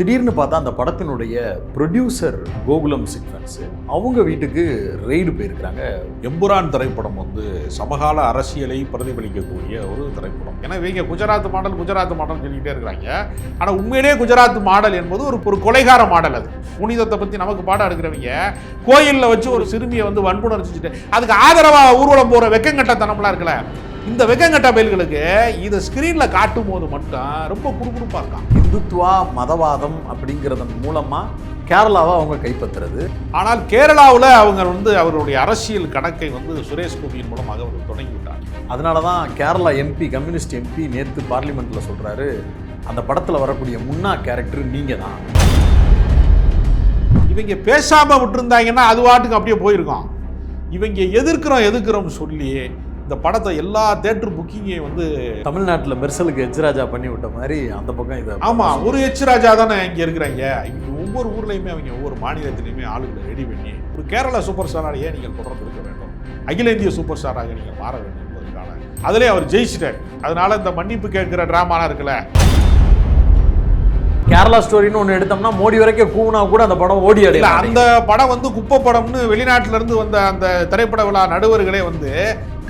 திடீர்னு பார்த்தா அந்த படத்தினுடைய ப்ரொடியூசர் கோகுலம் சீக்வன்ஸ் அவங்க வீட்டுக்கு ரெய்டு போயிருக்கிறாங்க. எம்புரான் திரைப்படம் வந்து சமகால அரசியலை பிரதிபலிக்கக்கூடிய ஒரு திரைப்படம். ஏன்னா இவங்க குஜராத் மாடல் குஜராத் மாடல் சொல்லிக்கிட்டே இருக்கிறாங்க. ஆனால் உண்மையிலே குஜராத் மாடல் என்பது ஒரு ஒரு கொலைகார மாடல் அது. புனிதத்தை பற்றி நமக்கு பாடம் எடுக்கிறவங்க கோயிலில் வச்சு ஒரு சிறுமியை வந்து வன்புணர்ச்சிட்டு அதுக்கு ஆதரவாக ஊர்வலம் போகிற வெக்கங்கட்டத்தனம்லாம் இருக்கல இந்த வெக்கங்கட்ட பயல்களுக்கு இதை ஸ்க்ரீனில் காட்டும் போது மட்டும் ரொம்ப குறுகுறுப்பாக இருக்கான். இந்துத்வா மதவாதம் அப்படிங்கிறதன் மூலமா கேரளாவை அவங்க கைப்பற்றுறது. ஆனால் கேரளாவில் அவங்க வந்து அவருடைய அரசியல் கணக்கை வந்து சுரேஷ் கோபியின் மூலமாக அவர் தொடங்கி விட்டார் அதனால தான் கேரளா எம்பி கம்யூனிஸ்ட் எம்பி நேற்று பார்லிமெண்ட்டில் சொல்கிறாரு அந்த படத்தில் வரக்கூடிய முன்னா கேரக்டர் நீங்கள் தான் இவங்க பேசாம விட்டுருந்தாங்கன்னா அது வாட்டுக்கு அப்படியே போயிருக்கோம். இவங்க எதிர்க்கிறோம் எதிர்க்கிறோம்னு சொல்லி இந்த படத்தை எல்லா தேட்டர் புக்கிங்கையும் வந்து தமிழ்நாட்டில் மெர்சலுக்கு எச்ராஜா பண்ணி விட்ட மாதிரி அந்த பக்கம் இதை. ஆமா ஒரு எச் ராஜா தானே இங்க இருக்கிறாங்க. இவங்க ஒவ்வொரு ஊர்லயுமே அவங்க ஒவ்வொரு மாநிலத்திலையுமே ஆளுகளை ரெடி பண்ணி ஒரு கேரளா சூப்பர் ஸ்டாராக நீங்கள் தொடர்ந்து இருக்க வேண்டும்? அகில இந்திய சூப்பர் ஸ்டாராக நீங்கள் மாற வேண்டும் என்பதற்கான அதிலே அவர் ஜெயிச்சிட்டார். அதனால இந்த மன்னிப்பு கேட்கிற டிராமாலாம் இருக்குல்ல. கேரளா ஸ்டோரின்னு ஒன்று எடுத்தோம்னா மோடி வரைக்கும் கூவுனா கூட அந்த படம் ஓடி அடையல அந்த படம் வந்து குப்பை படம்னு வெளிநாட்டுல இருந்து வந்த அந்த திரைப்பட விழா நடுவர்களே வந்து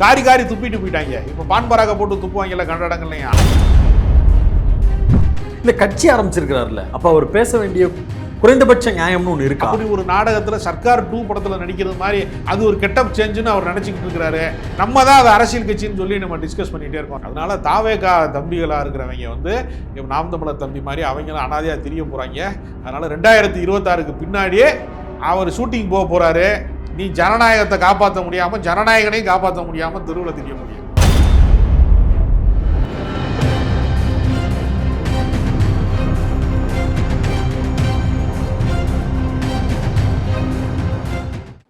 காரி காரி துப்பிட்டு போயிட்டாங்க. இப்ப பான்பராக போட்டு துப்புவாங்கல்ல கண்ட இடங்கள்லையும் இல்லை கட்சி ஆரம்பிச்சிருக்கிறாருல்ல அப்போ அவர் பேச வேண்டிய குறைந்தபட்ச நியாயம்னு ஒன்று இருக்கா? அப்படி ஒரு நாடகத்துல சர்க்கார் டூ படத்துல நடிக்கிறது மாதிரி அது ஒரு கெட்டப் சேஞ்சுன்னு அவர் நினைச்சுக்கிட்டு இருக்கிறாரு. நம்ம தான் அது அரசியல் கட்சின்னு சொல்லி நம்ம டிஸ்கஸ் பண்ணிட்டே இருக்கோம். அதனால தாவேகா தம்பிகளா இருக்கிறவங்க வந்து நாம் தமிழர் தம்பி மாதிரி அவங்களும் அனாதையா தெரிய போறாங்க. அதனால ரெண்டாயிரத்தி இருபத்தாறுக்கு பின்னாடியே அவர் ஷூட்டிங் போக போறாரு. நீ ஜனநாயகத்தை காப்பாற்ற முடியாம ஜனநாயகனையும் காப்பாற்ற முடியாம தெருவில் தெரிய முடியும்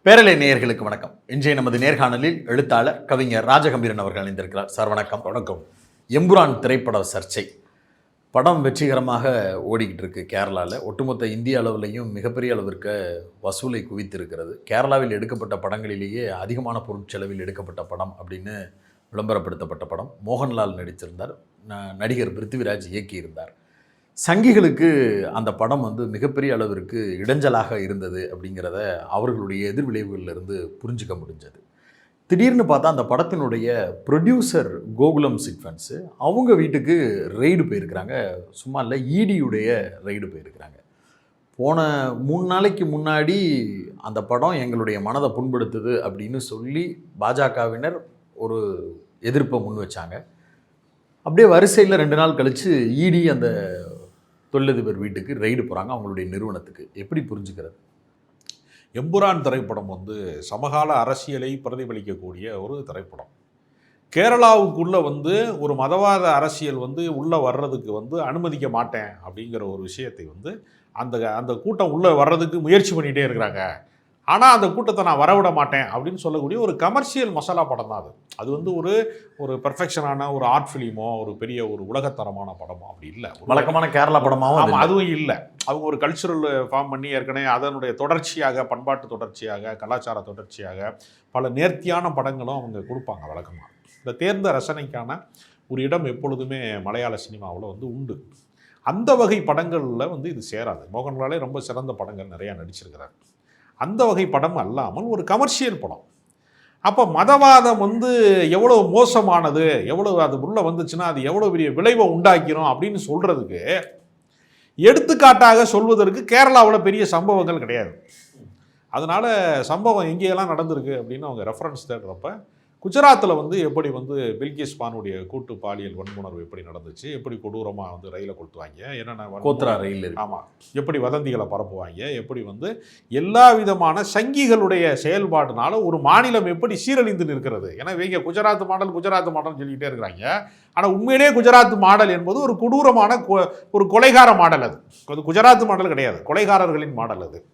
பேரலை நேயர்களுக்கு வணக்கம். இன்றைய நமது நேர்காணலில் எழுத்தாளர் கவிஞர் ராஜகம்பீரன் அவர்கள் இணைந்திருக்கிறார் சார் வணக்கம். வணக்கம். எம்புரான் திரைப்பட சர்ச்சை. படம் வெற்றிகரமாக ஓடிக்கிட்டு இருக்கு கேரளாவில் ஒட்டுமொத்த இந்திய அளவிலையும் மிகப்பெரிய அளவிற்கு வசூலை குவித்திருக்கிறது. கேரளாவில் எடுக்கப்பட்ட படங்களிலேயே அதிகமான பொருட்செலவில் எடுக்கப்பட்ட படம் அப்படின்னு விளம்பரப்படுத்தப்பட்ட படம். மோகன்லால் நடித்திருந்தார் ந- நடிகர் பிருத்திவிராஜ் இயக்கியிருந்தார். சங்கிகளுக்கு அந்த படம் வந்து மிகப்பெரிய அளவிற்கு இடைஞ்சலாக இருந்தது அப்படிங்கிறத அவர்களுடைய எதிர்விளைவுகளிலிருந்து புரிஞ்சுக்க முடிஞ்சது. திடீர்னு பார்த்தா அந்த படத்தினுடைய ப்ரொடியூசர் கோகுலம் சீக்வன்ஸு அவங்க வீட்டுக்கு ரெய்டு போயிருக்கிறாங்க. சும்மா இல்லை ஈடியுடைய ரெய்டு போயிருக்கிறாங்க. போன மூணு நாளைக்கு முன்னாடி அந்த படம் எங்களுடைய மனதை புண்படுத்துது அப்படின்னு சொல்லி பாஜகவினர் ஒரு எதிர்ப்பை முன் வச்சாங்க. அப்படியே வரிசையில் ரெண்டு நாள் கழித்து ஈடி அந்த தொழிலதிபர் வீட்டுக்கு ரெய்டு போகிறாங்க அவங்களுடைய நிறுவனத்துக்கு. எப்படி புரிஞ்சுக்கிறது? எம்புரான் திரைப்படம் வந்து சமகால அரசியலை பிரதிபலிக்கக்கூடிய ஒரு திரைப்படம். கேரளாவுக்குள்ளே வந்து ஒரு மதவாத அரசியல் வந்து உள்ளே வர்றதுக்கு வந்து அனுமதிக்க மாட்டேன் அப்படிங்கிற ஒரு விஷயத்தை வந்து அந்த அந்த கூட்டம் உள்ளே வர்றதுக்கு முயற்சி பண்ணிகிட்டே இருக்கிறாங்க. ஆனால் அந்த கூட்டத்தை நான் வரவிட மாட்டேன் அப்படின்னு சொல்லக்கூடிய ஒரு கமர்ஷியல் மசாலா படம் தான் அது. அது வந்து ஒரு ஒரு பெர்ஃபெக்ஷனான ஒரு ஆர்ட் ஃபிலிமோ ஒரு பெரிய ஒரு உலகத்தரமான படமோ அப்படி இல்லை. ஒரு வழக்கமான கேரளா படமாகவும் ஆமாம் அதுவும் இல்லை. அவங்க ஒரு கல்ச்சுரல் ஃபார்ம் பண்ணி ஏற்கனவே அதனுடைய தொடர்ச்சியாக பண்பாட்டு தொடர்ச்சியாக கலாச்சார தொடர்ச்சியாக பல நேர்த்தியான படங்களும் அவங்க கொடுப்பாங்க வழக்கமாக இந்த தேர்ந்த ரசனைக்கான ஒரு இடம் எப்பொழுதுமே மலையாள சினிமாவில் வந்து உண்டு. அந்த வகை படங்களில் வந்து இது சேராது. மோகன்லாலே ரொம்ப சிறந்த படங்கள் நிறையா நடிச்சிருக்கிறார். அந்த வகை படம் அல்லாமல் ஒரு கமர்ஷியல் படம். அப்போ மதவாதம் வந்து எவ்வளோ மோசமானது எவ்வளோ அது உள்ளே வந்துச்சுன்னா அது எவ்வளோ பெரிய விளைவை உண்டாக்கிறோம் அப்படின்னு சொல்கிறதுக்கு எடுத்துக்காட்டாக சொல்வதற்கு கேரளாவில் பெரிய சம்பவங்கள் கிடையாது. அதனால சம்பவம் எங்கேயெல்லாம் நடந்திருக்கு அப்படின்னு அவங்க ரெஃபரன்ஸ் தேடுறப்ப குஜராத்தில் வந்து எப்படி வந்து பில்கிஸ் பானுடைய கூட்டு பாலியல் வன்முணர்வு எப்படி நடந்துச்சு? எப்படி கொடூரமாக வந்து ரயிலை கொளுத்துவாங்க? என்னென்ன கோத்ரா ரயில் ஆமாம் எப்படி வதந்திகளை பரப்புவாங்க? எப்படி வந்து எல்லா விதமான சங்கிகளுடைய செயல்பாடுனால ஒரு மாநிலம் எப்படி சீரழிந்து நிற்கிறது? ஏன்னா இவங்க குஜராத் மாடல் குஜராத் மாடல் சொல்லிக்கிட்டே இருக்கிறாங்க. ஆனால் உண்மையிலேயே குஜராத் மாடல் என்பது ஒரு கொடூரமான கொ- ஒரு கொலைகார மாடல் அது. அது குஜராத் மாடல் கிடையாது. கொலைகாரர்களின் மாடல் அது.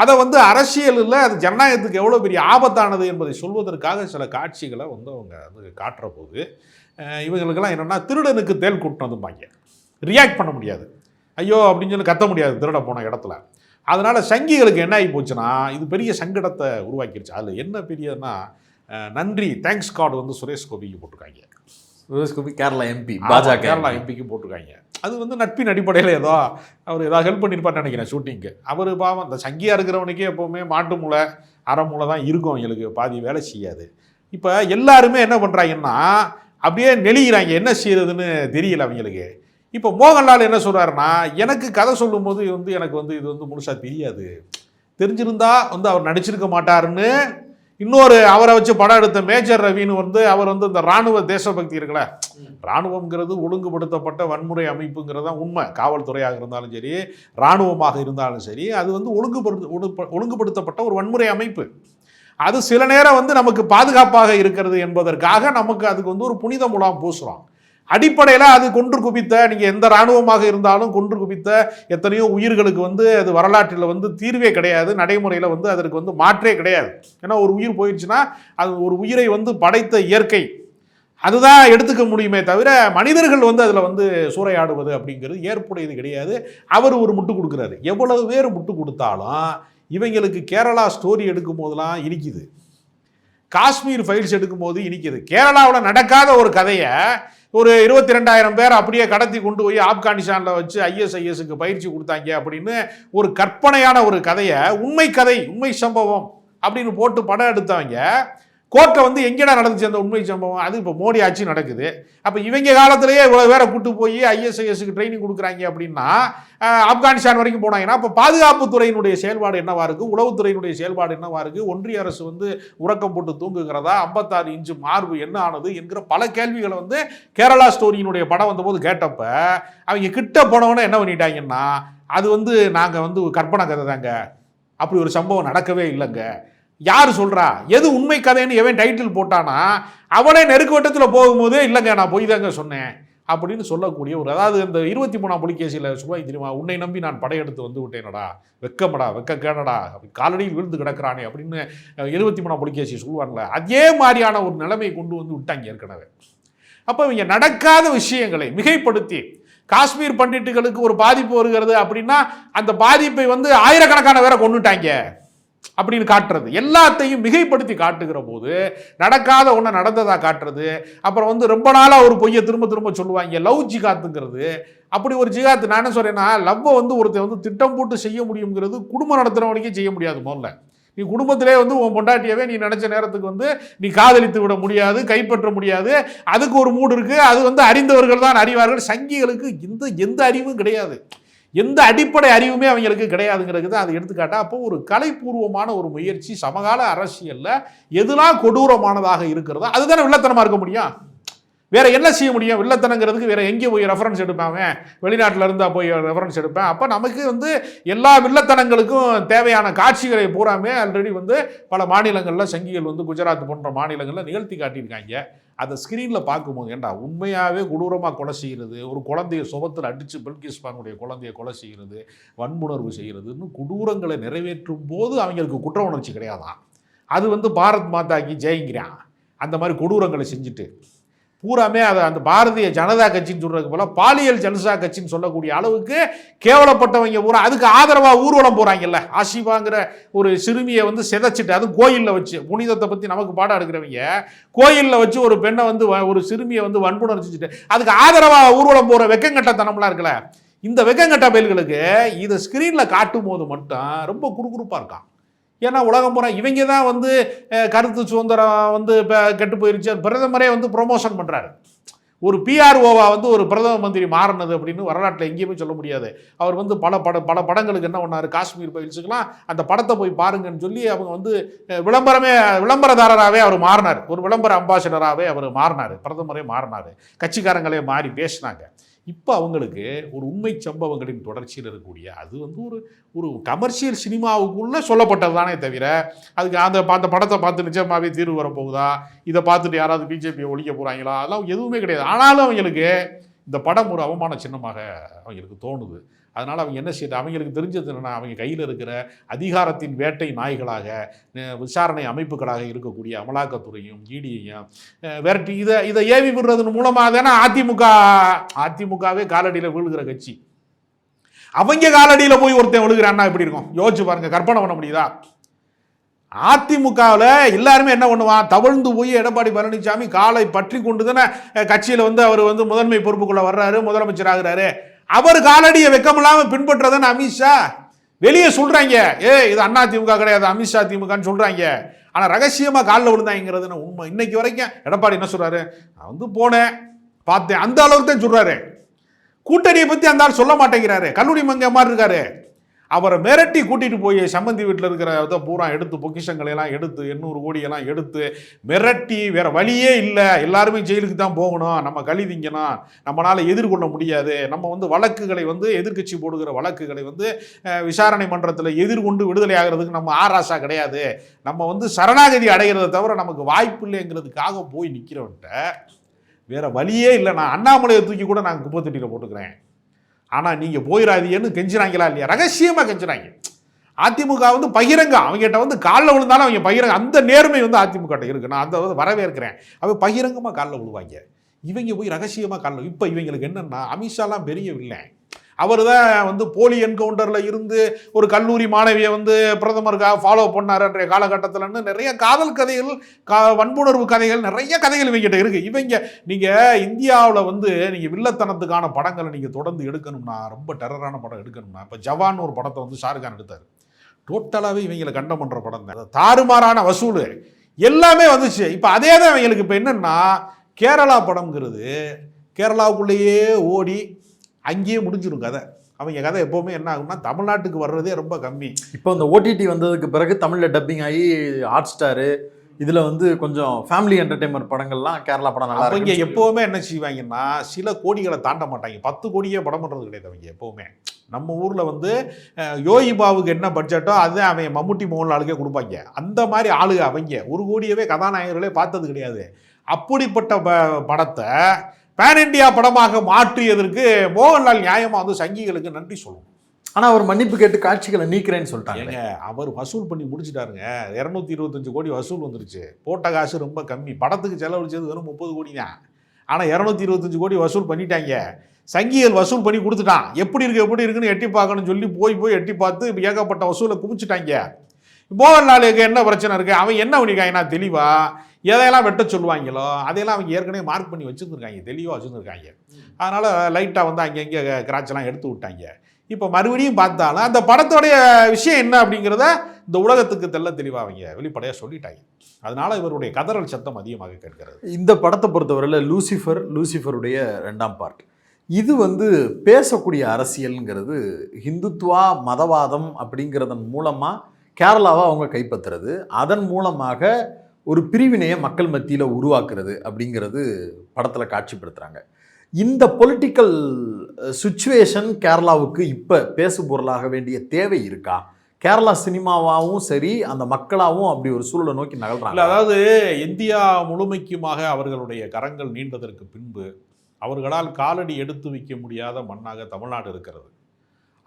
அதை வந்து அரசியலில் அது ஜனநாயகத்துக்கு எவ்வளோ பெரிய ஆபத்தானது என்பதை சொல்வதற்காக சில காட்சிகளை வந்து அவங்க வந்து காட்டுற போது இவங்களுக்கெல்லாம் என்னென்னா திருடனுக்கு தேல் கூட்டினதும்பாங்க. ரியாக்ட் பண்ண முடியாது. ஐயோ அப்படின்னு சொல்லி கத்த முடியாது திருட போன இடத்துல. அதனால சங்கிகளுக்கு என்ன ஆகி போச்சுன்னா இது பெரிய சங்கடத்தை உருவாக்கிருச்சு. அதில் என்ன பெரியதுன்னா நன்றி தேங்க்ஸ் கார்டு வந்து சுரேஷ் கோபிக்கு போட்டிருக்காங்க. சுரேஷ் கோபி கேரளா எம்பி பாஜக கேரளா எம்பிக்கு போட்டிருக்காங்க. அது வந்து நட்பின் அடிப்படையில் ஏதோ அவர் ஏதாவது ஹெல்ப் பண்ணியிருப்பார்னு நினைக்கிறேன் ஷூட்டிங்க்கு அவர் பாவம் அந்த சங்கியாக இருக்கிறவனுக்கே எப்போவுமே மாட்டு மூளை அரை மூளை தான் இருக்கும் அவங்களுக்கு பாதி வேலை செய்யாது. இப்போ எல்லாருமே என்ன பண்ணுறாங்கன்னா அப்படியே நெளிகிறாங்க என்ன செய்யறதுன்னு தெரியல அவங்களுக்கு. இப்போ மோகன்லால் என்ன சொல்கிறாருன்னா எனக்கு கதை சொல்லும்போது வந்து எனக்கு வந்து இது வந்து முழுசாக தெரியாது. தெரிஞ்சிருந்தா வந்து அவர் நடிச்சிருக்க மாட்டாருன்னு இன்னொரு அவரை வச்சு படம் எடுத்த மேஜர் ரவின்னு வந்து அவர் வந்து இந்த ராணுவ தேசபக்தி இருக்குல்ல. ராணுவம்ங்கிறது ஒழுங்குபடுத்தப்பட்ட வன்முறை அமைப்புங்கிறது தான் உண்மை. காவல்துறையாக இருந்தாலும் சரி ராணுவமாக இருந்தாலும் சரி அது வந்து ஒழுங்குபடுத்த ஒழுங்குபடுத்தப்பட்ட ஒரு வன்முறை அமைப்பு. அது சில நேரம் வந்து நமக்கு பாதுகாப்பாக இருக்கிறது என்பதற்காக நமக்கு அதுக்கு வந்து ஒரு புனித முலாம் பூசுகிறோம் அடிப்படையில் அது கொன்று குவித்த நீங்கள் எந்த இராணுவமாக இருந்தாலும் கொன்று குவித்த எத்தனையோ உயிர்களுக்கு வந்து அது வரலாற்றில் வந்து தீர்வே கிடையாது நடைமுறையில் வந்து அதற்கு வந்து மாற்றே கிடையாது. ஏன்னா ஒரு உயிர் போயிடுச்சுன்னா அது ஒரு உயிரை வந்து படைத்த இயற்கை. அதுதான் எடுத்துக்க முடியுமே தவிர மனிதர்கள் வந்து அதில் வந்து சூறையாடுவது அப்படிங்கிறது ஏற்புடையது கிடையாது. அவர் ஒரு முட்டு கொடுக்குறாரு. எவ்வளவு பேர் முட்டு கொடுத்தாலும் இவங்களுக்கு கேரளா ஸ்டோரி எடுக்கும் போதெல்லாம் இனிக்குது. காஷ்மீர் ஃபைல்ஸ் எடுக்கும்போது இனிக்குது. கேரளாவில் நடக்காத ஒரு கதையை ஒரு இருபத்தி ரெண்டாயிரம் பேர் அப்படியே கடத்தி கொண்டு போய் ஆப்கானிஸ்தானில் வச்சு ஐஎஸ்ஐஎஸ்க்கு பயிற்சி கொடுத்தாங்க அப்படின்னு ஒரு கற்பனையான ஒரு கதையை உண்மை கதை உண்மை சம்பவம் அப்படின்னு போட்டு படம் எடுத்தவங்க கோர்ட்டை வந்து எங்கேடா நடந்துச்சு அந்த உண்மை சம்பவம்? அது இப்போ மோடி ஆட்சி நடக்குது. அப்போ இவங்க காலத்திலேயே இவ்வளோ பேரை கூட்டு போய் ஐஎஸ்ஐஎஸ்க்கு ட்ரைனிங் கொடுக்குறாங்க அப்படின்னா ஆப்கானிஸ்தான் வரைக்கும் போனாங்கன்னா அப்போ பாதுகாப்புத்துறையினுடைய செயல்பாடு என்னவா இருக்குது உளவுத்துறையினுடைய செயல்பாடு என்னவா இருக்குது ஒன்றிய அரசு வந்து உறக்கம் போட்டு தூங்குகிறதா? ஐம்பத்தாறு இன்ச்சு மார்பு என்ன ஆனது? என்கிற பல கேள்விகளை வந்து கேரளா ஸ்டோரியினுடைய படம் வந்தபோது கேட்டப்ப அவங்க கிட்ட போனவொன்னே என்ன பண்ணிட்டாங்கன்னா அது வந்து நாங்கள் வந்து கற்பனை கதை தாங்க அப்படி ஒரு சம்பவம் நடக்கவே இல்லைங்க. யார் சொல்கிறா எது உண்மை கதைன்னு எவன் டைட்டில் போட்டானா? அவனே நெருக்கு வட்டத்தில் போகும்போது இல்லைங்க நான் போய் தாங்க சொன்னேன் அப்படின்னு சொல்லக்கூடிய ஒரு அதாவது இந்த இருபத்தி மூணாம் புலிகேசியில் சுபாய் தெரியுமா உன்னை நம்பி நான் படையெடுத்து வந்து விட்டேனடா வெக்கமடா வெக்க கேடடா அப்படி காலடியில் விழுந்து கிடக்கிறானே அப்படின்னு இருபத்தி மூணாம் புலிகேசி சொல்லுவாங்களே அதே மாதிரியான ஒரு நிலைமையை கொண்டு வந்து விட்டாங்க ஏற்கனவே. அப்போ இவங்க நடக்காத விஷயங்களை மிகைப்படுத்தி காஷ்மீர் பண்டிட்டுகளுக்கு ஒரு பாதிப்பு வருகிறது அப்படின்னா அந்த பாதிப்பை வந்து ஆயிரக்கணக்கான பேரை கொண்டுட்டாங்க அப்படின்னு காட்டுறது. எல்லாத்தையும் மிகைப்படுத்தி காட்டுகிற போது நடக்காத ஒன்று நடந்ததாக காட்டுறது. அப்புறம் வந்து ரொம்ப நாளாக ஒரு பொய்யை திரும்ப திரும்ப சொல்லுவாங்க லவ் ஜிகாத்துங்கிறது. அப்படி ஒரு ஜிகாத்து நான் என்ன சொல்கிறேன்னா லவ்வை வந்து ஒருத்தன் வந்து திட்டம் போட்டு செய்ய முடியுங்கிறது குடும்பம் நடத்துகிறவனுக்கே செய்ய முடியாது முதல்ல. நீ குடும்பத்திலே வந்து உன் பொண்டாட்டியவே நீ நினச்ச நேரத்துக்கு வந்து நீ காதலித்து விட முடியாது கைப்பற்ற முடியாது. அதுக்கு ஒரு மூடு இருக்குது அது வந்து அறிந்தவர்கள் தான் அறிவார்கள். சங்கிகளுக்கு எந்த எந்த அறிவும் கிடையாது. எந்த அடிப்படை அறிவுமே அவங்களுக்கு கிடையாதுங்கிறது தான் அது எடுத்துக்காட்டா. அப்போ ஒரு கலைப்பூர்வமான ஒரு முயற்சி சமகால அரசியலில் எதுலாம் கொடூரமானதாக இருக்கிறதோ அதுதானே வில்லத்தனமாக இருக்க முடியும். வேற என்ன செய்ய முடியும்? வில்லத்தனங்கிறதுக்கு வேற எங்கே போய் ரெஃபரன்ஸ் எடுப்பாங்க வெளிநாட்டில் இருந்தால் போய் ரெஃபரன்ஸ் எடுப்பேன். அப்போ நமக்கு வந்து எல்லா வில்லத்தனங்களுக்கும் தேவையான காட்சிகளை பூராமே ஆல்ரெடி வந்து பல மாநிலங்களில் சங்கிகள் வந்து குஜராத் போன்ற மாநிலங்களில் நிகழ்த்தி காட்டியிருக்காங்க. அந்த ஸ்க்ரீனில் பார்க்கும்போது ஏண்டா உண்மையாகவே கொடூரமாக கொலை செய்கிறது ஒரு குழந்தைய சுபத்தில் அடித்து பில்கிஸ் பானுடைய குழந்தைய கொலை செய்கிறது வன்முணர்வு செய்கிறதுன்னு கொடூரங்களை நிறைவேற்றும் போது அவங்களுக்கு குற்ற உணர்ச்சி கிடையாதான் அது வந்து பாரத் மாதாக்கு ஜெயிங்கிறான். அந்த மாதிரி கொடூரங்களை செஞ்சுட்டு. பூராமே அதை அந்த பாரதிய ஜனதா கட்சின்னு சொல்றதுக்கு போல பாலியல் ஜனசா கட்சின்னு சொல்லக்கூடிய அளவுக்கு கேவலப்பட்டவங்க பூரா அதுக்கு ஆதரவாக ஊர்வலம் போகிறாங்கல்ல ஆசிபாங்கிற ஒரு சிறுமியை வந்து சிதைச்சிட்டு அதுவும் கோயிலில் வச்சு புனிதத்தை பற்றி நமக்கு பாடம் எடுக்கிறவங்க கோயிலில் வச்சு ஒரு பெண்ணை வந்து வ- ஒரு சிறுமியை வந்து வன்புணர்ச்சிட்டு அதுக்கு ஆதரவாக ஊர்வலம் போகிற வெக்கங்கட்டத்தனம்லாம் இருக்குல்ல. இந்த வெக்கங்கட்ட பயல்களுக்கு இதை ஸ்க்ரீனில் காட்டும் போது மட்டும் ரொம்ப குறுகுறுப்பாக இருக்கான். ஏன்னா உலகம் பூரா இவங்க தான் வந்து கருத்து சுதந்திரம் வந்து இப்போ கெட்டு போயிருச்சு. பிரதமரே வந்து ப்ரொமோஷன் பண்ணுறாரு ஒரு பிஆர்ஓவா வந்து ஒரு பிரதம மந்திரி மாறினது அப்படின்னு வரலாற்றில் எங்கேயுமே சொல்ல முடியாது. அவர் வந்து பல பட பல படங்களுக்கு என்ன பண்ணாரு? காஷ்மீர் பயிற்சிக்கலாம் அந்த படத்தை போய் பாருங்கன்னு சொல்லி அவங்க வந்து விளம்பரமே விளம்பரதாரராகவே அவர் மாறினார். ஒரு விளம்பர அம்பாசிடராகவே அவர் மாறினார். பிரதமரே மாறினார். கட்சிக்காரங்களே மாறி பேசினாங்க. இப்போ அவங்களுக்கு ஒரு உண்மை சம்பவங்களின் தொடர்ச்சியில் இருக்கக்கூடிய அது வந்து ஒரு ஒரு கமர்ஷியல் சினிமாவுக்குள்ளே சொல்லப்பட்டது தானே தவிர அதுக்கு அந்த அந்த படத்தை பார்த்து நிஜமாகவே தீர்வு வரப்போகுதா? இதை பார்த்துட்டு யாராவது பிஜேபியை ஒழிக்க போகிறாங்களா அதெல்லாம் எதுவுமே கிடையாது. ஆனாலும் அவங்களுக்கு இந்த படம் ஒரு அவமான சின்னமாக அவங்களுக்கு தோணுது. அதனால் அவங்க என்ன செய்யுது அவங்களுக்கு தெரிஞ்சது என்னன்னா அவங்க கையில் இருக்கிற அதிகாரத்தின் வேட்டை நாய்களாக விசாரணை அமைப்புகளாக இருக்கக்கூடிய அமலாக்கத்துறையும் ஈடியையும் விரட்டி இதை இதை ஏவி விடுறதன் மூலமாக தானே அதிமுக அதிமுகவே காலடியில் விழுகிற கட்சி. அவங்க காலடியில் போய் ஒருத்தன் விழுகிறான்னா எப்படி இருக்கும்? யோசிச்சு பாருங்கள் கற்பனை பண்ண முடியுதா? அதிமுகவில் எல்லாருமே என்ன பண்ணுவான்? தவழ்ந்து போய் எடப்பாடி பழனிசாமி காலை பற்றி கொண்டு தானே கட்சியில் வந்து அவர் வந்து முதன்மை பொறுப்புக்குள்ளே வர்றாரு முதலமைச்சர் ஆகுறாரு. அவர் காலடியை வெக்கமில்லாம பின்பற்றதுன்னு அமித்ஷா வெளியே சொல்றாங்க. ஏ இது அண்ணா திமுக கிடையாது அமித்ஷா திமுகன்னு சொல்றாங்க. ஆனா ரகசியமா காலில் விழுந்தாங்கிறது உண்மை. இன்னைக்கு வரைக்கும் எடப்பாடி என்ன சொல்றாரு? நான் வந்து போனேன் பார்த்தேன். அந்த அளவுக்கு தான் சொல்றாரு. கூட்டணியை பத்தி அந்த ஆள் சொல்ல மாட்டேங்கிறாரு. கல்லூரி மங்க மாதிரி இருக்காரு. அவரை மிரட்டி கூட்டிட்டு போய் சம்மந்தி வீட்டில் இருக்கிற இதை பூரா எடுத்து பொக்கிஷங்களையெல்லாம் எடுத்து எண்ணூறு கோடியெல்லாம் எடுத்து மிரட்டி வேற வழியே இல்லை. எல்லாருமே ஜெயிலுக்கு தான் போகணும். நம்ம கழி திங்கணும். எதிர்கொள்ள முடியாது. நம்ம வந்து வழக்குகளை வந்து எதிர்க்கட்சி போடுகிற வழக்குகளை வந்து விசாரணை மன்றத்தில் எதிர்கொண்டு விடுதலை ஆகிறதுக்கு நம்ம ஆராசா கிடையாது. நம்ம வந்து சரணாகதி அடைகிறத தவிர நமக்கு வாய்ப்பு இல்லைங்கிறதுக்காக போய் நிற்கிறவன்ட்ட வேற வழியே இல்லை. நான் அண்ணாமலையை தூக்கி கூட நான் குப்பத்தொட்டியில் போட்டுக்கிறேன். ஆனால் நீங்கள் போயிடாதீங்கன்னு கெஞ்சுறாங்களா இல்லையா? ரகசியமாக கெஞ்சுறாங்க. அதிமுக வந்து பகிரங்க. அவங்ககிட்ட வந்து காலில் விழுந்தாலும் அவங்க பகிரங்க. அந்த நேர்மை வந்து அதிமுக கிட்ட இருக்கு. நான் அந்த வந்து வரவேற்கிறேன். அவங்க பகிரங்கமாக காலில் விழுவாங்க. இவங்க போய் ரகசியமாக காலில் இப்போ இவங்களுக்கு என்னென்னா அமித்ஷாலாம் பெரியவில்லை. அவர் தான் வந்து போலி என்கவுண்டரில் இருந்து ஒரு கல்லூரி மாணவியை வந்து பிரதமருக்காக ஃபாலோ பண்ணார் அன்றைய காலகட்டத்தில்னு நிறைய காதல் கதைகள் கா வன்புணர்வு கதைகள் நிறைய கதைகள் இவங்ககிட்ட இருக்குது இவங்க நீங்கள் இந்தியாவில் வந்து நீங்கள் வில்லத்தனத்துக்கான படங்களை நீங்கள் தொடர்ந்து எடுக்கணும்னா ரொம்ப டெரரான படம் எடுக்கணும்னா இப்போ ஜவான் ஒரு படத்தை வந்து ஷாருக்கான் எடுத்தார். டோட்டலாகவே இவங்களை கண்டம் பண்ணுற படம் தான். தாறுமாறான வசூல். எல்லாமே வந்துச்சு. இப்போ அதே தான் இவங்களுக்கு இப்போ என்னென்னா கேரளா படம்ங்கிறது கேரளாவுக்குள்ளேயே ஓடி அங்கேயே முடிஞ்சிடும் கதை. அவங்க கதை எப்போவுமே என்ன ஆகும்னா தமிழ்நாட்டுக்கு வர்றதே ரொம்ப கம்மி. இப்போ இந்த ஓடிடி வந்ததுக்கு பிறகு தமிழில் டப்பிங் ஆகி ஹாட் ஸ்டாரு இதில் வந்து கொஞ்சம் ஃபேமிலி என்டர்டைன்மெண்ட் படங்கள்லாம் கேரளா படம் நல்லா அவங்க இருக்கு எப்போவுமே என்ன செய்வாங்கன்னா சில கோடிகளை தாண்ட மாட்டாங்க. பத்து கோடியே படம் பண்ணுறது கிடையாது அவங்க எப்போவுமே. நம்ம ஊரில் வந்து யோகி பாபுக்கு என்ன பட்ஜெட்டோ அதுதான் அவன் மம்முட்டி மோகன்லாலுக்கே கொடுப்பாங்க. அந்த மாதிரி ஆளுங்க அவங்க. ஒரு கோடியவே கதாநாயகர்களே பார்த்தது கிடையாது. அப்படிப்பட்ட ப- படத்தை பேன் இண்டியா படமாக மாற்றியதற்கு மோகன்லால் நியாயமாக வந்து சங்கிகளுக்கு நன்றி சொல்லணும். ஆனால் அவர் மன்னிப்பு கேட்டு காட்சிகளை நீக்கிறேன்னு சொல்லிட்டாங்க. அவர் வசூல் பண்ணி முடிச்சிட்டாருங்க. இரநூத்தி இருபத்தஞ்சு கோடி வசூல் வந்துருச்சு. போட்ட காசு ரொம்ப கம்மி. படத்துக்கு செலவழிச்சது வெறும் முப்பது கோடி தான் ஆனால் இரநூத்தி இருபத்தஞ்சு கோடி வசூல் பண்ணிட்டாங்க. சங்கிகள் வசூல் பண்ணி கொடுத்துட்டான். எப்படி இருக்கு எப்படி இருக்குன்னு எட்டி பார்க்கணும்னு சொல்லி போய் போய் எட்டி பார்த்து ஏகப்பட்ட வசூலை குமிச்சிட்டாங்க மோகன்லாலுக்கு என்ன பிரச்சனை இருக்கு? அவன் என்ன பண்ணிருக்காங்கன்னா தெளிவா எதையெல்லாம் வெட்ட சொல்லுவாங்களோ அதையெல்லாம் அவங்க ஏற்கனவே மார்க் பண்ணி வச்சுருந்துருக்காங்க தெளிவாக வச்சுருந்துருக்காங்க. அதனால் லைட்டாக வந்து அங்கங்கே கிராச்செல்லாம் எடுத்து விட்டாங்க. இப்போ மறுபடியும் பார்த்தாலும் அந்த படத்தோடைய விஷயம் என்ன அப்படிங்கிறத இந்த உலகத்துக்கு தெள்ள தெளிவாக அவங்க வெளிப்படையாக சொல்லிட்டாங்க. அதனால இவருடைய கதறல் சத்தம் அதிகமாக கேட்கிறது. இந்த படத்தை பொறுத்தவரையில் லூசிஃபர் லூசிஃபருடைய ரெண்டாம் பார்ட் இது வந்து பேசக்கூடிய அரசியல்ங்கிறது ஹிந்துத்வா மதவாதம் அப்படிங்கிறதன் மூலமாக கேரளாவை அவங்க கைப்பற்றுறது. அதன் மூலமாக ஒரு பிரிவினையை மக்கள் மத்தியில் உருவாக்குறது அப்படிங்கிறது படத்தில் காட்சிப்படுத்துகிறாங்க இந்த பொலிட்டிக்கல் சுச்சுவேஷன் கேரளாவுக்கு இப்போ பேசு பொருளாக வேண்டிய தேவை இருக்கா? கேரளா சினிமாவாகவும் சரி அந்த மக்களாகவும் அப்படி ஒரு சூழலை நோக்கி இல்லை அதாவது இந்தியா முழுமைக்குமாக அவர்களுடைய கரங்கள் நீண்டதற்கு பின்பு அவர்களால் காலடி எடுத்து வைக்க முடியாத மண்ணாக தமிழ்நாடு இருக்கிறது.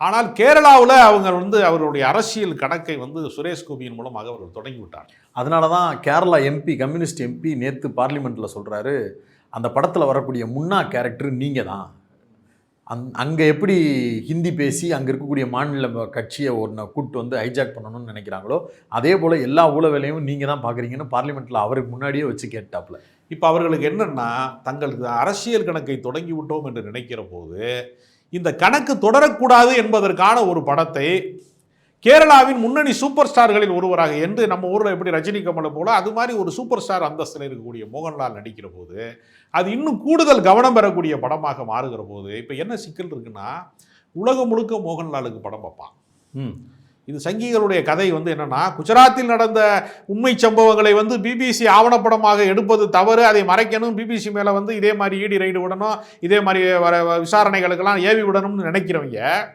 ஆனால் கேரளாவில் அவங்க வந்து அவர்களுடைய அரசியல் கணக்கை வந்து சுரேஷ் கோபியின் மூலமாக அவர்கள் தொடங்கி விட்டார் அதனால தான் கேரளா எம்பி கம்யூனிஸ்ட் எம்பி நேற்று பார்லிமெண்ட்டில் சொல்கிறாரு அந்த படத்தில் வரக்கூடிய முன்னா கேரக்டர் நீங்கள் தான் அந் அங்கே எப்படி ஹிந்தி பேசி அங்கே இருக்கக்கூடிய மாநில கட்சியை ஒன்றை கூட்டு வந்து ஹைஜாக் பண்ணணும்னு நினைக்கிறாங்களோ அதே போல் எல்லா ஊழ வேலையும் நீங்கள் தான் பார்க்குறீங்கன்னு பார்லிமெண்ட்டில் அவருக்கு முன்னாடியே வச்சு கேட்டாப்புல இப்போ அவர்களுக்கு என்னன்னா தங்களுக்கு அரசியல் கணக்கை தொடங்கி விட்டோம் என்று நினைக்கிற போது இந்த கணக்கு தொடரக்கூடாது என்பதற்கான ஒரு படத்தை கேரளாவின் முன்னணி சூப்பர் ஸ்டார்களில் ஒருவராக என்று நம்ம ஊரில் எப்படி ரஜினி கமலை போல அது மாதிரி ஒரு சூப்பர் ஸ்டார் அந்தஸ்தில் இருக்கக்கூடிய மோகன்லால் நடிக்கிற போது அது இன்னும் கூடுதல் கவனம் பெறக்கூடிய படமாக மாறுகிற போது இப்போ என்ன சிக்கல் இருக்குன்னா உலகம் முழுக்க மோகன்லாலுக்கு படம் பார்ப்பான். ம். இது சங்கிகளுடைய கதை வந்து என்னன்னா குஜராத்தில் நடந்த உண்மை சம்பவங்களை வந்து பிபிசி ஆவணப்படமாக எடுப்பது தவறு. அதை மறைக்கணும். பிபிசி மேலே வந்து இதே மாதிரி ஈடி ரைடு விடணும். இதே மாதிரி வர வ- விசாரணைகளுக்கெல்லாம் ஏவி விடணும்னு நினைக்கிறவங்க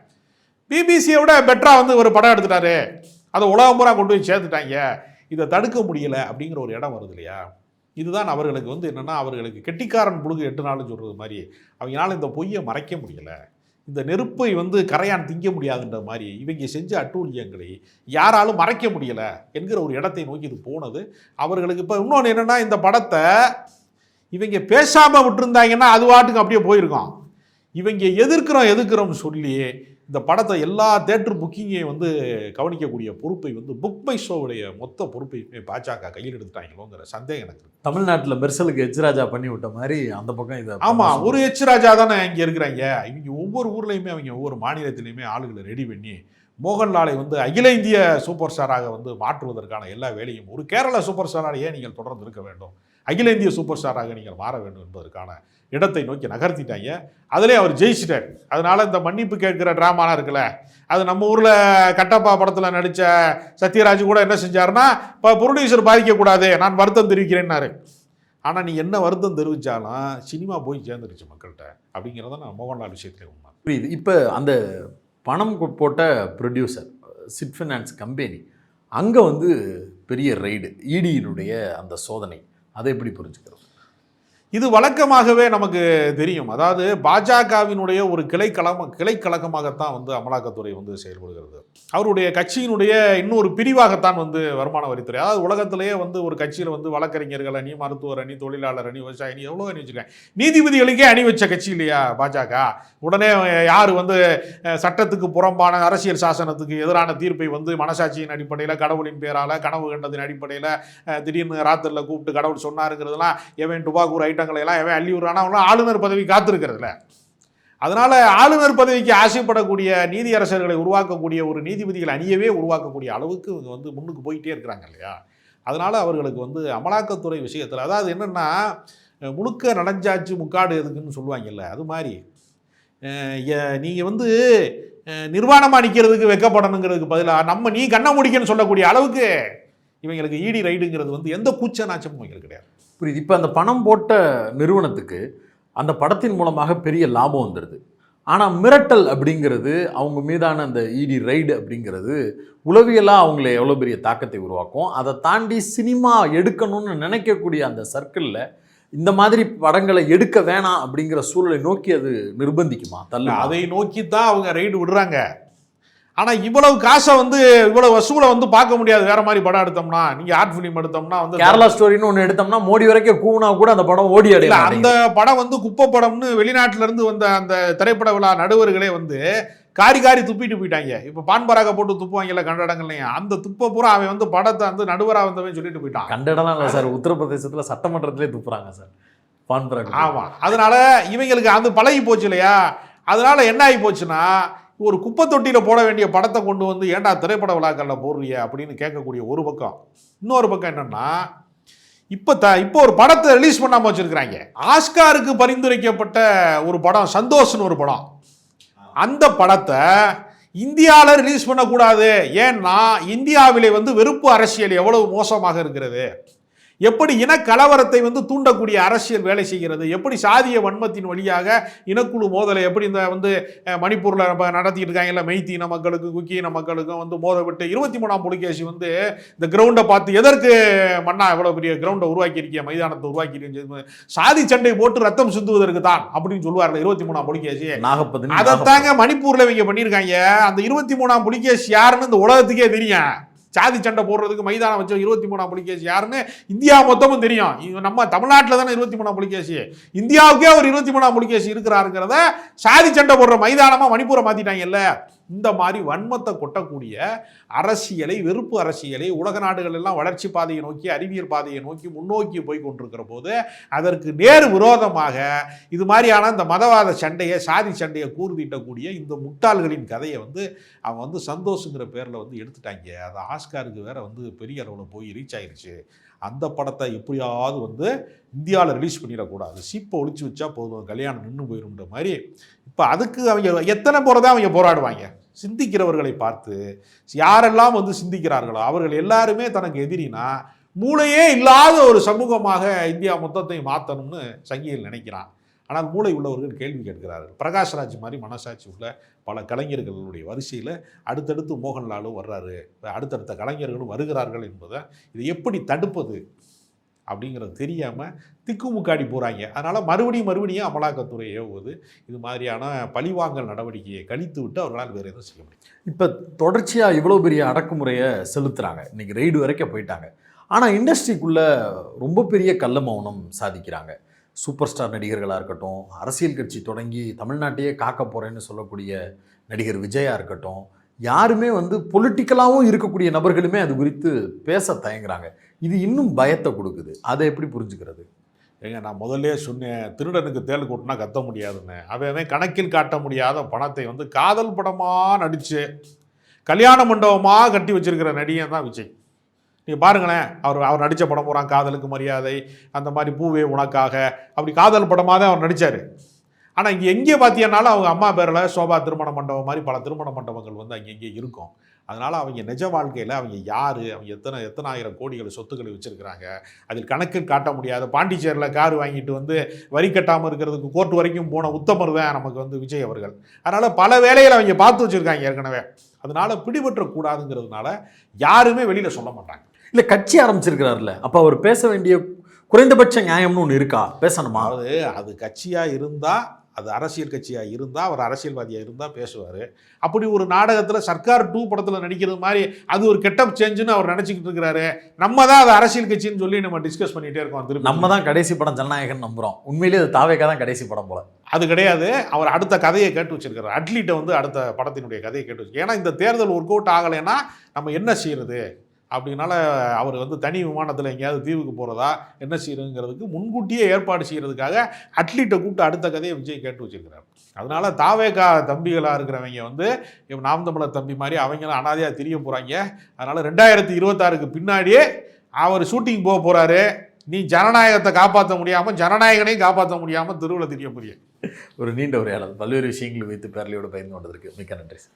பிபிசியை விட பெட்டராக வந்து ஒரு படம் எடுத்துட்டாரு. அதை உலகம் பூரா கொண்டு போய் சேர்த்துட்டாங்க. இதை தடுக்க முடியல அப்படிங்கிற ஒரு இடம் வருது இல்லையா? இதுதான் அவர்களுக்கு வந்து என்னென்னா அவர்களுக்கு கெட்டிக்காரன் புழுகு எட்டு நாள்னு சொல்கிறது மாதிரி. அவங்களால இந்த பொய்யை மறைக்க முடியலை. இந்த நெருப்பை வந்து கரையான் திங்க முடியாதுன்ற மாதிரி இவங்க செஞ்ச அட்டூழியங்களை யாராலும் மறைக்க முடியலை என்கிற ஒரு இடத்தை நோக்கி இது போனது. அவர்களுக்கு இப்போ இன்னொன்று என்னென்னா இந்த படத்தை இவங்க பேசாமல் விட்டுருந்தாங்கன்னா அது வாட்டுக்கு அப்படியே போயிருக்கோம். இவங்க எதிர்க்கிறோம் எதிர்க்கிறோம்னு சொல்லி இந்த படத்தை எல்லா தேட்டர் புக்கிங்கையும் வந்து கவனிக்கக்கூடிய பொறுப்பை வந்து புக் மை ஷோவுடைய மொத்த பொறுப்பையுமே பாஜக கையில் எடுத்துட்டாங்களோங்கிற சந்தேகம் எனக்கு. தமிழ்நாட்டில் மெர்சலுக்கு எச்ராஜா பண்ணி விட்ட மாதிரி அந்த பக்கம் இதை ஆமா ஒரு எச் ராஜா தானே இங்க இருக்கிறாங்க. இவங்க ஒவ்வொரு ஊர்லயுமே அவங்க ஒவ்வொரு மாநிலத்திலையுமே ஆளுகளை ரெடி பண்ணி மோகன்லாலை வந்து அகில இந்திய சூப்பர் ஸ்டாராக வந்து மாற்றுவதற்கான எல்லா வேலையும் ஒரு கேரள சூப்பர் ஸ்டாராக ஏன் நீங்கள் தொடர்ந்து இருக்க வேண்டும். அகில இந்திய சூப்பர் ஸ்டாராக நீங்கள் மாற வேண்டும் என்பதற்கான இடத்தை நோக்கி நகர்த்திட்டாங்க. அதிலே அவர் ஜெயிச்சிட்டார். அதனால் இந்த மன்னிப்பு கேட்கிற ட்ராமாலாம் இருக்குல்ல அது நம்ம ஊரில் கட்டப்பா படத்தில் நடித்த சத்யராஜ் கூட என்ன செஞ்சாருன்னா இப்போ ப்ரொடியூசர் பாதிக்கக்கூடாது நான் வருத்தம் தெரிவிக்கிறேன்னாரு. ஆனால் நீ என்ன வருத்தம் தெரிவித்தாலும் சினிமா போய் சேர்ந்துருச்சு மக்கள்கிட்ட. அப்படிங்கிறத நான் மோகன்லால் விஷயத்துல உண்மை. புரியுது. இப்போ அந்த பணம் போட்ட ப்ரொடியூசர் சிட் ஃபினான்ஸ் கம்பெனி அங்கே வந்து பெரிய ரைடு இடியினுடைய அந்த சோதனை. அதை எப்படி புரிஞ்சுக்கிறோம்? இது வழக்கமாகவே நமக்கு தெரியும். அதாவது பாஜகவினுடைய ஒரு கிளைக்கழகம் கிளைக்கழகமாகத்தான் வந்து அமலாக்கத்துறை வந்து செயல்படுகிறது. அவருடைய கட்சியினுடைய இன்னொரு பிரிவாகத்தான் வந்து வருமான வரித்துறை. அதாவது உலகத்திலேயே வந்து ஒரு கட்சியில் வந்து வழக்கறிஞர்கள் அணி மருத்துவர் அணி தொழிலாளர் அணி விவசாய அணி எவ்வளோ அணி வச்சிருக்காங்க. நீதிபதிகளுக்கே அணி வச்ச கட்சி இல்லையா பாஜக? உடனே யார் வந்து சட்டத்துக்கு புறம்பான அரசியல் சாசனத்துக்கு எதிரான தீர்ப்பை வந்து மனசாட்சியின் அடிப்படையில் கடவுளின் பேரால் கனவு கண்டதின் அடிப்படையில் திடீர்னு ராத்திரில் கூப்பிட்டு கடவுள் சொன்னாருங்கிறதுலாம் எவன் டுபாக்கூர் திட்டங்களை எல்லாம் எவன் அள்ளி விடுறானா ஆளுநர் பதவி காத்திருக்கிறதுல. அதனால் ஆளுநர் பதவிக்கு ஆசைப்படக்கூடிய நீதியரசர்களை உருவாக்கக்கூடிய ஒரு நீதிபதிகள் அணியவே உருவாக்கக்கூடிய அளவுக்கு இவங்க வந்து முன்னுக்கு போயிட்டே இருக்கிறாங்க இல்லையா? அதனால் அவர்களுக்கு வந்து அமலாக்கத்துறை விஷயத்தில் அதாவது என்னன்னா முழுக்க நடஞ்சாச்சு முக்காடு எதுக்குன்னு சொல்லுவாங்கல்ல அது மாதிரி. நீங்கள் வந்து நிர்வாணமாக நிற்கிறதுக்கு வெக்கப்படணுங்கிறதுக்கு பதிலாக நம்ம நீ கண்ண முடிக்கன்னு சொல்லக்கூடிய அளவுக்கு இவங்களுக்கு ஈடி ரைடுங்கிறது வந்து எந்த கூச்ச நாச்சமும் இவங்களுக்கு கிடையாது. புரியுது. இப்போ அந்த பணம் போட்ட நிறுவனத்துக்கு அந்த படத்தின் மூலமாக பெரிய லாபம் வந்துடுது ஆனால் மிரட்டல் அப்படிங்கிறது அவங்க மீதான அந்த இடி ரைடு அப்படிங்கிறது உளவியலாக அவங்கள எவ்வளோ பெரிய தாக்கத்தை உருவாக்கும். அதை தாண்டி சினிமா எடுக்கணும்னு நினைக்கக்கூடிய அந்த சர்க்கிளில் இந்த மாதிரி படங்களை எடுக்க வேணாம் அப்படிங்கிற சூழலை நோக்கி அது நிர்பந்திக்குமா? தள்ள அதை நோக்கி தான் அவங்க ரைடு விடுறாங்க. ஆனால் இவ்வளவு காசை வந்து இவ்வளவு வசூலை வந்து பார்க்க முடியாது. வேற மாதிரி படம் எடுத்தோம்னா நீங்கள் ஆர்ட் ஃபிலிம் எடுத்தோம்னா வந்து கேரளா ஸ்டோரின்னு ஒன்று எடுத்தோம்னா மோடி வரைக்கும் கூவுனா கூட அந்த படம் ஓடி அடையல அந்த படம் வந்து குப்பை படம்னு வெளிநாட்டுல இருந்து வந்த அந்த திரைப்பட விழா நடுவர்களே வந்து காரி காரி துப்பிட்டு போயிட்டாங்க. இப்போ பான்பராக போட்டு துப்புவாங்கல்ல கண்ட இடங்கள்லையும் அந்த துப்பை பூரா அவன் வந்து படத்தை வந்து நடுவராக வந்தவன் சொல்லிட்டு போயிட்டான். கண்டடலாம் இல்லை சார். உத்தரப்பிரதேசத்தில் சட்டமன்றத்திலே துப்புறாங்க சார். பான்பராக் ஆமா. அதனால இவங்களுக்கு அது பழகி போச்சு இல்லையா? அதனால என்ன ஆகி போச்சுன்னா ஒரு குப்பை தொட்டியில் போட வேண்டிய படத்தை கொண்டு வந்து ஏண்டா திரைப்பட விழாக்களில் போடுறிய? அப்படின்னு கேட்கக்கூடிய ஒரு பக்கம். இன்னொரு பக்கம் என்னென்னா இப்போ த இப்போ ஒரு படத்தை ரிலீஸ் பண்ணாமல் வச்சுருக்கிறாங்க. ஆஸ்காருக்கு பரிந்துரைக்கப்பட்ட ஒரு படம் சந்தோஷ்னு ஒரு படம். அந்த படத்தை இந்தியாவில் ரிலீஸ் பண்ணக்கூடாது. ஏன்னா இந்தியாவிலே வந்து வெறுப்பு அரசியல் எவ்வளவு மோசமாக இருக்கிறது? எப்படி இன கலவரத்தை வந்து தூண்டக்கூடிய அரசியல் வேலை செய்கிறது? எப்படி சாதிய வன்மத்தின் வழியாக இனக்குழு மோதலை எப்படி இந்த வந்து மணிப்பூர்ல நம்ம நடத்திட்டு இருக்காங்கல்ல மெய்த்தி இன மக்களுக்கு குக்கி இன மக்களுக்கும் வந்து மோத விட்டு இருபத்தி மூணாம் புலிகேசி வந்து இந்த கிரவுண்டை பார்த்து எதற்கு மண்ணா எவ்வளவு பெரிய கிரவுண்டை உருவாக்கி இருக்கிய மைதானத்தை உருவாக்கி சாதி சண்டை போட்டு ரத்தம் சிந்துவதற்கு தான் அப்படின்னு சொல்லுவார்கள் இருபத்தி மூணாம் புலிகேசி. நாகப்பதினி அதைத்தாங்க மணிப்பூர்ல இவங்க பண்ணியிருக்காங்க. அந்த இருபத்தி மூணாம் புலிகேஸ் யாருன்னு இந்த உலகத்துக்கே தெரியும். சாதி சண்டை போடுறதுக்கு மைதானம் வச்ச இருபத்தி மூணாம் புலிகேசி. யாருன்னு? இந்தியா மொத்தமும் தெரியும். இது நம்ம தமிழ்நாட்டில் தானே இருபத்தி மூணாம் புலிகேசி. இந்தியாவுக்கே ஒரு இருபத்தி மூணாம் புலிகேசி இருக்கிறாருங்கிறத சாதி சண்டை போடுற மைதானமா மணிப்பூரை மாத்திட்டாங்கல்ல. இந்த மாதிரி வன்மத்தை கொட்டக்கூடிய அரசியலை வெறுப்பு அரசியலை உலக நாடுகள் எல்லாம் வளர்ச்சி பாதையை நோக்கி அறிவியல் பாதையை நோக்கி முன்னோக்கி போய் கொண்டிருக்கிற போது அதற்கு நேர் விரோதமாக இது மாதிரியான இந்த மதவாத சண்டையை சாதி சண்டையை கூர்தீட்டக்கூடிய இந்த முட்டாள்களின் கதையை வந்து அவன் வந்து சந்தோஷங்கிற பேரில் வந்து எடுத்துட்டாங்க. அது ஆஸ்காருக்கு வேற வந்து பெரிய அளவில் போய் ரீச் ஆயிடுச்சு அந்த படத்தை எப்படியாவது வந்து இந்தியாவில் ரிலீஸ் பண்ணிடக்கூடாது. சீப்பை ஒழிச்சு வச்சா போதும். கல்யாணம் நின்று போயிடும்ன்ற மாதிரி. இப்போ அதுக்கு அவங்க எத்தனை போகிறதா அவங்க போராடுவாங்க? சிந்திக்கிறவர்களை பார்த்து யாரெல்லாம் வந்து சிந்திக்கிறார்களோ அவர்கள் எல்லாருமே தனக்கு எதிரினா மூளையே இல்லாத ஒரு சமூகமாக இந்தியா மொத்தத்தை மாற்றணும்னு சங்கியில் நினைக்கிறான். ஆனால் மூளை உள்ளவர்கள் கேள்வி கேட்கிறார்கள். பிரகாஷ்ராஜ் மாதிரி மனசாட்சி உள்ள பல கலைஞர்களுடைய வரிசையில் அடுத்தடுத்து மோகன்லாலும் வர்றாரு. அடுத்தடுத்த கலைஞர்களும் வருகிறார்கள் என்பதை இதை எப்படி தடுப்பது? அப்படிங்கிறது தெரியாமல் திக்குமுக்காடி போகிறாங்க அதனால் மறுபடியும் மறுபடியும் அமலாக்கத்துறை ஏவுவது இது மாதிரியான பழிவாங்கல் நடவடிக்கையை கழித்து விட்டு அவர்களால் வேறு எதுவும் செய்ய முடியும். இப்போ தொடர்ச்சியாக இவ்வளோ பெரிய அடக்குமுறையை செலுத்துகிறாங்க இன்றைக்கி ரெய்டு வரைக்கும் போயிட்டாங்க. ஆனால் இண்டஸ்ட்ரிக்குள்ளே ரொம்ப பெரிய கள்ள மௌனம் சாதிக்கிறாங்க. சூப்பர் ஸ்டார் நடிகர்களாக இருக்கட்டும் அரசியல் கட்சி தொடங்கி தமிழ்நாட்டையே காக்க போகிறேன்னு சொல்லக்கூடிய நடிகர் விஜயாக இருக்கட்டும் யாருமே வந்து பொலிட்டிக்கலாகவும் இருக்கக்கூடிய நபர்களுமே அது குறித்து பேச தயங்குறாங்க. இது இன்னும் பயத்தை கொடுக்குது. அதை எப்படி புரிஞ்சுக்கிறது? ஏங்க நான் முதல்ல சொன்னேன் திருடனுக்கு தேள் கூட்டினா கத்த முடியாதுன்னு. அவன் கணக்கில் காட்ட முடியாத பணத்தை வந்து காதல் படமாக நடித்து கல்யாண மண்டபமாக கட்டி வச்சிருக்கிற நடிகன் தான் விஜய். நீங்கள் பாருங்களேன் அவர் அவர் நடித்த படம் பூரா காதலுக்கு மரியாதை அந்த மாதிரி பூவே உனக்காக அப்படி காதல் படமாக தான் அவர் நடித்தார் ஆனால் இங்கே எங்கே பார்த்தீங்கன்னாலும் அவங்க அம்மா பேரில் சோபா திருமண மண்டபம் மாதிரி பல திருமண மண்டபங்கள் வந்து அங்கே இங்கே இருக்கும். அதனால் அவங்க நிஜ வாழ்க்கையில் அவங்க யார்? அவங்க எத்தனை எத்தனை ஆயிரம் கோடிகள் சொத்துக்களை வச்சுருக்கிறாங்க? அதில் கணக்கு காட்ட முடியாத. பாண்டிச்சேரியில் கார் வாங்கிட்டு வந்து வரி கட்டாமல் இருக்கிறதுக்கு கோர்ட் வரைக்கும் போன உத்தமர் தான் நமக்கு வந்து விஜய் அவர்கள். அதனால் பல வேலைகளை அவங்க பார்த்து வச்சுருக்காங்க ஏற்கனவே. அதனால் பிடிபற்றக்கூடாதுங்கிறதுனால யாருமே வெளியில் சொல்ல மாட்டாங்க. இல்லை கட்சி ஆரம்பிச்சிருக்கிறாருல்ல அப்போ அவர் பேச வேண்டிய குறைந்தபட்ச நியாயம்னு ஒன்று இருக்கா? பேசணுமா? அதாவது அது கட்சியாக இருந்தால் அது அரசியல் கட்சியாக இருந்தால் அவர் அரசியல்வாதியாக இருந்தால் பேசுவார். அப்படி ஒரு நாடகத்தில் சர்க்கார் டூ படத்தில் நடிக்கிறது மாதிரி அது ஒரு கெட்டப் சேஞ்சுன்னு அவர் நினச்சிக்கிட்டு இருக்கிறாரு. நம்ம தான் அது அரசியல் கட்சின்னு சொல்லி நம்ம டிஸ்கஸ் பண்ணிகிட்டே இருக்கோம் திருப்பி நம்ம தான் கடைசி படம் ஜனநாயகன் நம்புறோம். உண்மையிலேயே அது தாவேக்கா தான் கடைசி படம் போல. அது கிடையாது. அவர் அடுத்த கதையை கேட்டு வச்சிருக்காரு. அட்லீட்டை வந்து அடுத்த படத்தினுடைய கதையை கேட்டு வச்சு ஏன்னா இந்த தேர்தல் ஒர்க் அவுட் ஆகலைன்னா நம்ம என்ன செய்யறது? அப்படின்னால அவர் வந்து தனி விமானத்தில் எங்கேயாவது தீவுக்கு போகிறதா என்ன செய்யறதுங்கிறதுக்கு முன்கூட்டியே ஏற்பாடு செய்கிறதுக்காக அட்லீட்டை கூப்பிட்டு அடுத்த கதையை விஜய் கேட்டு வச்சுருக்கிறார். அதனால தாவேக்கா தம்பிகளாக இருக்கிறவங்க வந்து இவன் நாம் தமிழர் தம்பி மாதிரி அவங்களும் அனாதையாக தெரிய போகிறாங்க அதனால் ரெண்டாயிரத்தி இருபத்தாறுக்கு பின்னாடியே அவர் ஷூட்டிங் போக போகிறாரு நீ ஜனநாயகத்தை காப்பாற்ற முடியாமல் ஜனநாயகனையும் காப்பாற்ற முடியாமல் தெருவில் தெரிய போறிய ஒரு நீண்ட உரையாடல். பல்வேறு விஷயங்களை வைத்து பேரலையோடு பயந்து கொண்டதற்கு மிக்க நன்றி சார்.